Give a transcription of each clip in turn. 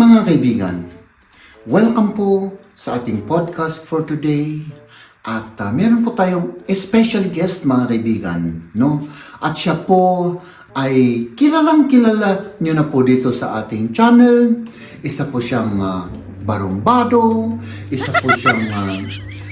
Mga kaibigan, welcome po sa ating podcast for today. At ah, meron po tayong special guest mga kaibigan, no? At siya po ay kilalang kilala nyo na po dito sa ating channel. Isa po siyang ah, barumbado, isa po siyang ah,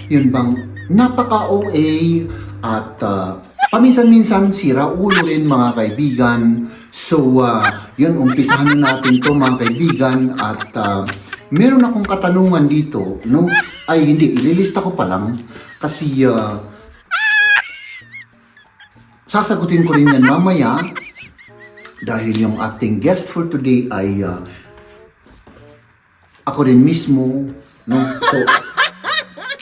yun bang napaka-OA at ah, paminsan-minsan sira ulo rin mga kaibigan. So, ah, yun, umpisahan na natin to mga kaibigan at ah, meron akong katanungan dito, no? Ay, hindi, ililista ko pa lang kasi ah, sasagutin ko rin yan mamaya dahil yung ating guest for today ay ah, ako rin mismo, no? So,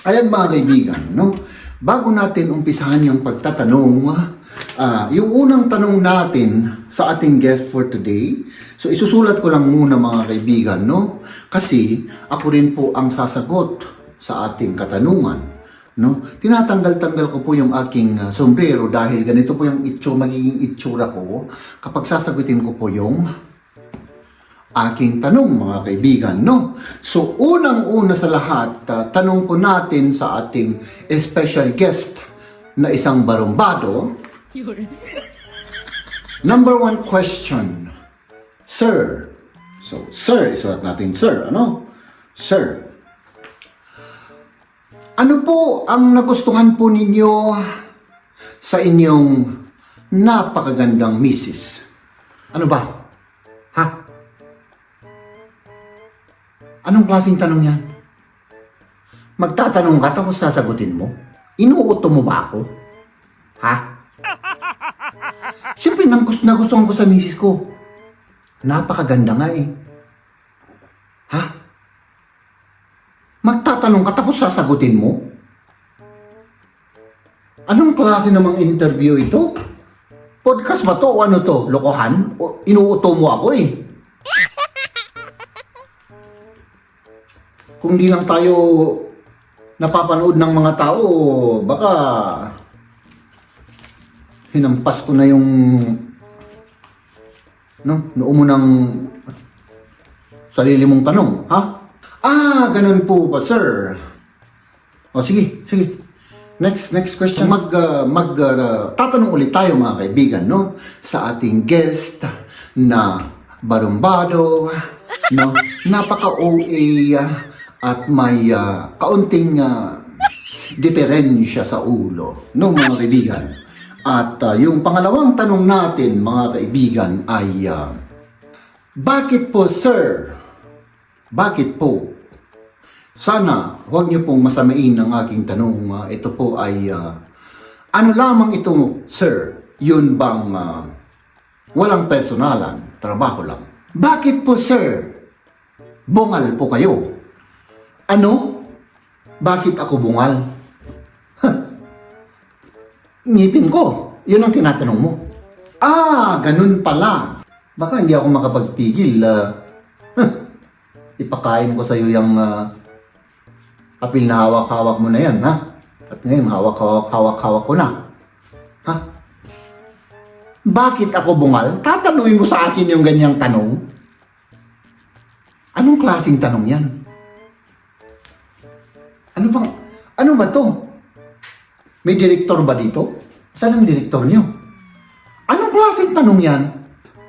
ayan mga kaibigan, no? Bago natin umpisahan yung pagtatanong, ah, yung unang tanong natin sa ating guest for today, so isusulat ko lang muna mga kaibigan, no? Kasi ako rin po ang sasagot sa ating katanungan, no? Tinatanggal-tanggal ko po yung aking ah, sombrero dahil ganito po yung itso, magiging itsura ko kapag sasagutin ko po yung aking tanong mga kaibigan, no? So, unang-una sa lahat, ah, tanong po natin sa ating special guest na isang barumbado. Number one question. Sir. So, sir, isulat natin sir, ano? Sir. Ano po ang nagustuhan po ninyo sa inyong napakagandang misis? Ano ba? Ha? Anong klaseng tanong yan? Magtatanong ka tapos sasagutin mo? Inuuto mo ba ako? Ha? Siyempre, nagus- nagustuhan ko sa misis ko. Napakaganda nga eh. Ha? Magtatanong ka tapos sasagutin mo? Anong klase namang interview ito? Podcast ba to o ano to? Lokohan? O inuuto mo ako eh. kung di lang tayo napapanood ng mga tao, baka hinampas ko na yung no, noo mo ng sarili mong tanong, ha? Ah, ganun po ba, sir? O sige, sige. Next, next question. Mag, uh, mag, uh, tatanong ulit tayo mga kaibigan, no? Sa ating guest na barumbado, no? Napaka-OA at may uh, kaunting uh, diferensya sa ulo, no mga kaibigan? At uh, yung pangalawang tanong natin, mga kaibigan, ay uh, bakit po, sir? Bakit po? Sana huwag niyo pong masamain ang aking tanong. Uh, ito po ay uh, ano lamang ito, sir? Yun bang uh, walang personalan, trabaho lang? Bakit po, sir? Bungal po kayo. Ano? Bakit ako bungal? Ngipin ko. Yun ang tinatanong mo. Ah, ganun pala. Baka hindi ako makapagpigil. ah. ipakain ko sa iyo yung ah, apil na hawak-hawak mo na yan, ha? At ngayon, hawak-hawak-hawak ko na. Ha? Bakit ako bungal? Tatanungin mo sa akin yung ganyang tanong? Anong klaseng tanong yan? Ano bang, ano ba to? May direktor ba dito? Saan ang direktor niyo? Anong klaseng tanong yan?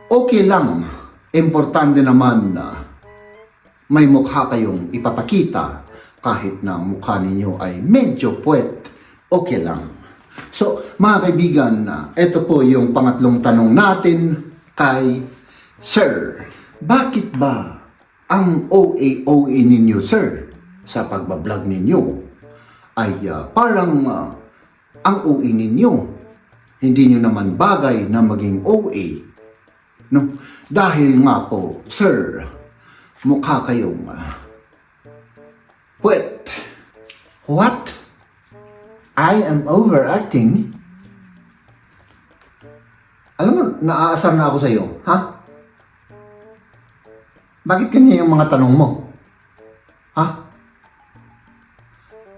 Okay lang. Importante naman na may mukha kayong ipapakita kahit na mukha ninyo ay medyo puwet. Okay lang. So, mga kaibigan, ito po yung pangatlong tanong natin kay Sir. Bakit ba ang OA-OA ninyo, Sir, sa pagbablog ninyo ay ah, parang ah, ang OA ninyo. Hindi nyo naman bagay na maging OA. No? Dahil nga po, Sir, mukha kayong uh, puwet. What? I am overacting? Alam mo, naaasar na ako sa iyo, ha? Bakit ganyan yung mga tanong mo?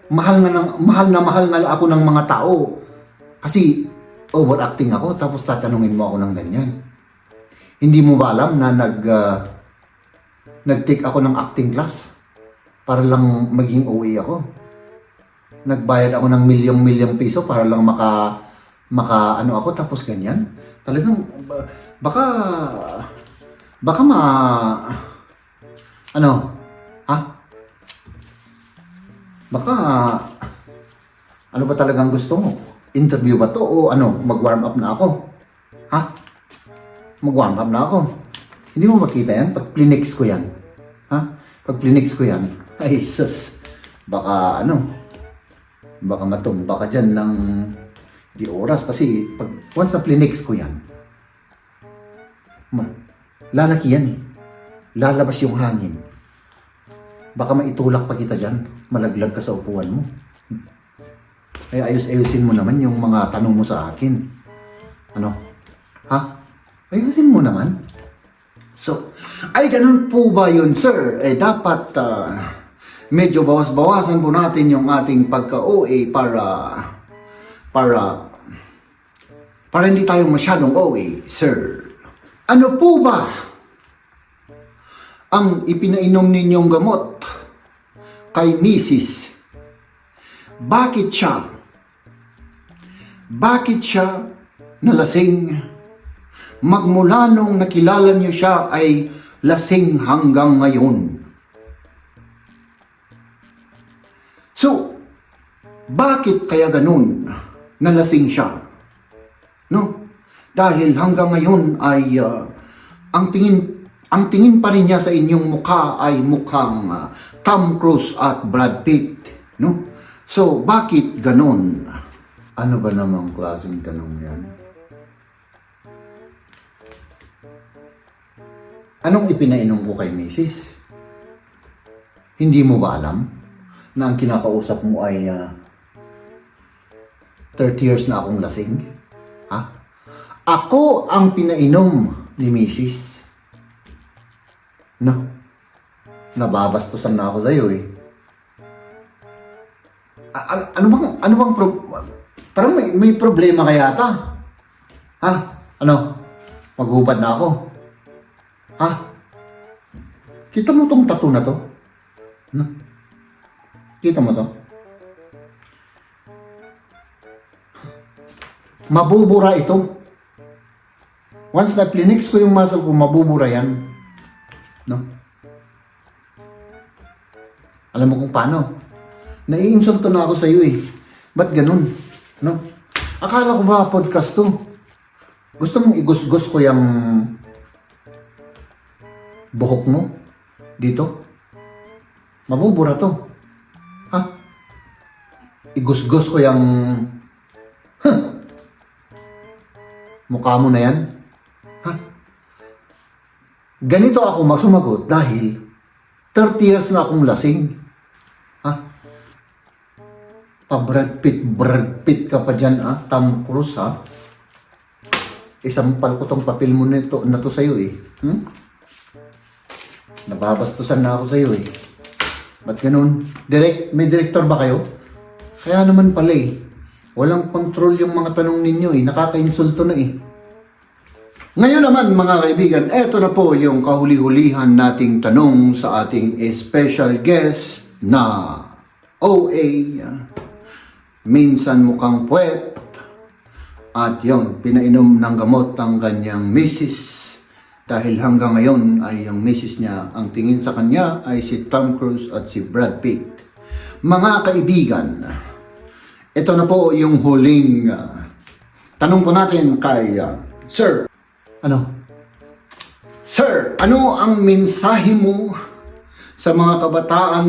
Mahal nga ng, mahal na mahal nga ako ng mga tao. Kasi overacting ako tapos tatanungin mo ako ng ganyan. Hindi mo ba alam na nag ah, nag-take ako ng acting class para lang maging OA ako. Nagbayad ako ng milyong-milyong piso para lang maka maka ano ako tapos ganyan. Talagang ba- baka baka ma ano? Baka ano ba talagang gusto mo? Interview ba to o ano, mag-warm up na ako? Ha? Mag-warm up na ako. Hindi mo makita yan pag plinix ko yan. Ha? Pag plinix ko yan, ay sus, baka ano, baka matumba ka dyan ng di oras kasi pag once na plinix ko yan, ma, lalaki yan eh. Lalabas yung hangin. Baka maitulak pa kita dyan, malaglag ka sa upuan mo. Ay ayos-ayusin mo naman yung mga tanong mo sa akin. Ano? Ha? Ayusin mo naman. So, ay ganun po ba yun, sir? Eh, dapat ah, medyo bawas-bawasan po natin yung ating pagka-OA para para para hindi tayo masyadong OA, sir. Ano po ba ang ipinainom ninyong gamot kay Mrs. Bakit siya? Bakit siya nalasing? Magmula nung nakilala niyo siya ay lasing hanggang ngayon. So, bakit kaya ganun nalasing siya? No? Dahil hanggang ngayon ay ah, ang tingin ang tingin pa rin niya sa inyong mukha ay mukhang ah, Tom Cruise at Brad Pitt, no? So, bakit ganun? Ano ba namang klaseng tanong yan? Anong ipinainom ko kay Mrs.? Hindi mo ba alam na ang kinakausap mo ay ah, 30 years na akong lasing? Ha? Ako ang pinainom ni Mrs. No? Nababastusan na ako sa'yo eh. A- ano bang, ano bang pro... Parang may, may problema kaya ata. Ha? Ano? Maghubad na ako. Ha? Kita mo tong tattoo na to? No? Kita mo to? Mabubura ito. Once na plinix ko yung muscle ko, mabubura yan. No? Alam mo kung paano? Naiinsulto na ako sa iyo eh. Ba't ganun? No? Akala ko ba podcast to? Gusto mong igusgus ko yung buhok mo dito? Mabubura to. Ha? Igusgus ko yung huh, mukha mo na yan? Ganito ako masumagot dahil 30 years na akong lasing. Ha? Pa Brad Pitt, Brad Pitt ka pa dyan, ha? Tom Cruise, ha? Isampal ko tong papel mo nito, na to sa'yo, eh. Hmm? Nababastusan na ako sa'yo, eh. Ba't ganun? Direct, may director ba kayo? Kaya naman pala, eh. Walang control yung mga tanong ninyo, eh. Nakaka-insulto na, eh. Ngayon naman mga kaibigan, eto na po yung kahuli-hulihan nating tanong sa ating special guest na OA, minsan mukhang puwet, at yon pinainom ng gamot ang kanyang misis dahil hanggang ngayon ay yung misis niya, ang tingin sa kanya ay si Tom Cruise at si Brad Pitt. Mga kaibigan, ito na po yung huling ah, tanong ko natin kay ah, Sir ano? Sir, ano ang mensahe mo sa mga kabataan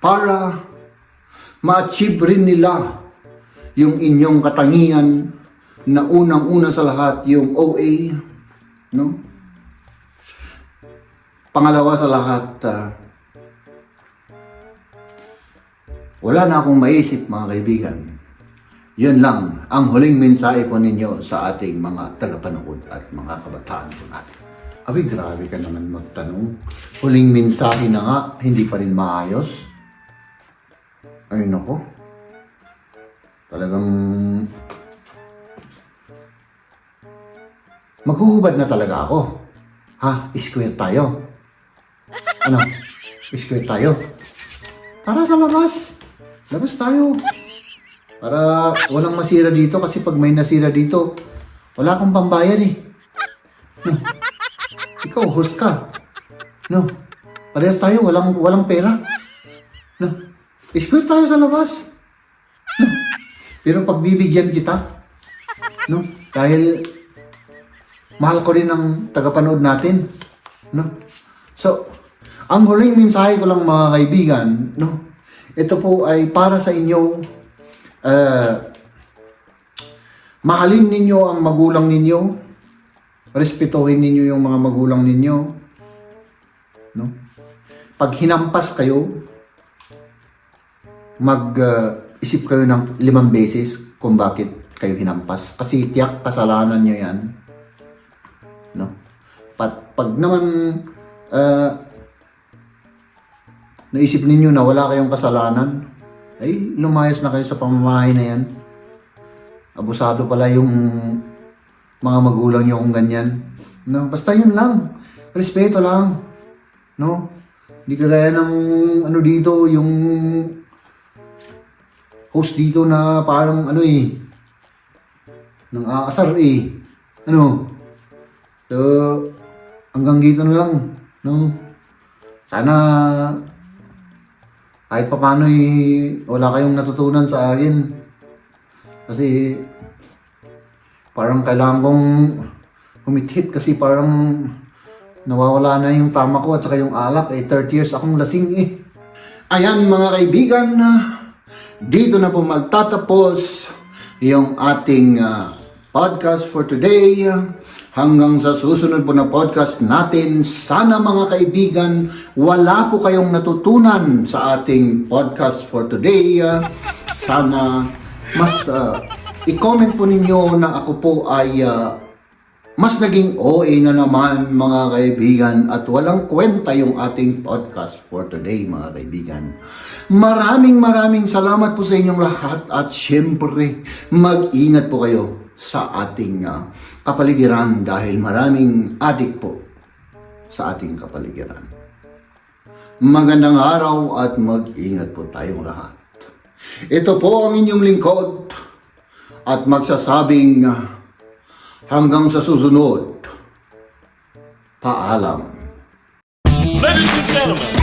para ma-achieve rin nila yung inyong katangian na unang-una sa lahat yung OA, no? Pangalawa sa lahat, ah, wala na akong maisip mga kaibigan. Yun lang ang huling mensahe po ninyo sa ating mga tagapanood at mga kabataan po natin. Abi, grabe ka naman magtanong. Huling mensahe na nga, hindi pa rin maayos. Ay, nako. Talagang... Maghuhubad na talaga ako. Ha? Square tayo. Ano? Square tayo. Tara sa labas. Labas tayo. Para walang masira dito kasi pag may nasira dito, wala akong pambayad eh. No. Ikaw, host ka. No. Parehas tayo, walang, walang pera. No. Square tayo sa labas. No. Pero pagbibigyan kita, no? Dahil mahal ko rin ang tagapanood natin, no? So, ang huling mensahe ko lang mga kaibigan, no? Ito po ay para sa inyo uh, mahalin ninyo ang magulang ninyo, respetuhin ninyo yung mga magulang ninyo, no? Pag hinampas kayo, mag-isip kayo ng limang beses kung bakit kayo hinampas. Kasi tiyak kasalanan nyo yan. No? Pat, pag naman ah, naisip ninyo na wala kayong kasalanan, ay lumayas na kayo sa pamamahay na yan. Abusado pala yung mga magulang nyo kung ganyan. No? Basta yun lang. Respeto lang. No? Hindi kagaya ng ano dito, yung host dito na parang ano eh, nang aasar eh. Ano? So, hanggang dito na lang. No? Sana kahit pa paano eh, wala kayong natutunan sa akin. Kasi parang kailangan kong humit-hit kasi parang nawawala na yung tama ko at saka yung alak. Eh, 30 years akong lasing eh. Ayan mga kaibigan, dito na po magtatapos yung ating ah, podcast for today. Hanggang sa susunod po na podcast natin, sana mga kaibigan, wala po kayong natutunan sa ating podcast for today. Ah, Sana mas ah, i-comment po ninyo na ako po ay ah, mas naging OA na naman mga kaibigan at walang kwenta yung ating podcast for today mga kaibigan. Maraming maraming salamat po sa inyong lahat at syempre mag-ingat po kayo sa ating ah, kapaligiran dahil maraming adik po sa ating kapaligiran. Magandang araw at mag-ingat po tayong lahat. Ito po ang inyong lingkod at magsasabing ah, hanggang sa susunod. Paalam. Ladies and gentlemen,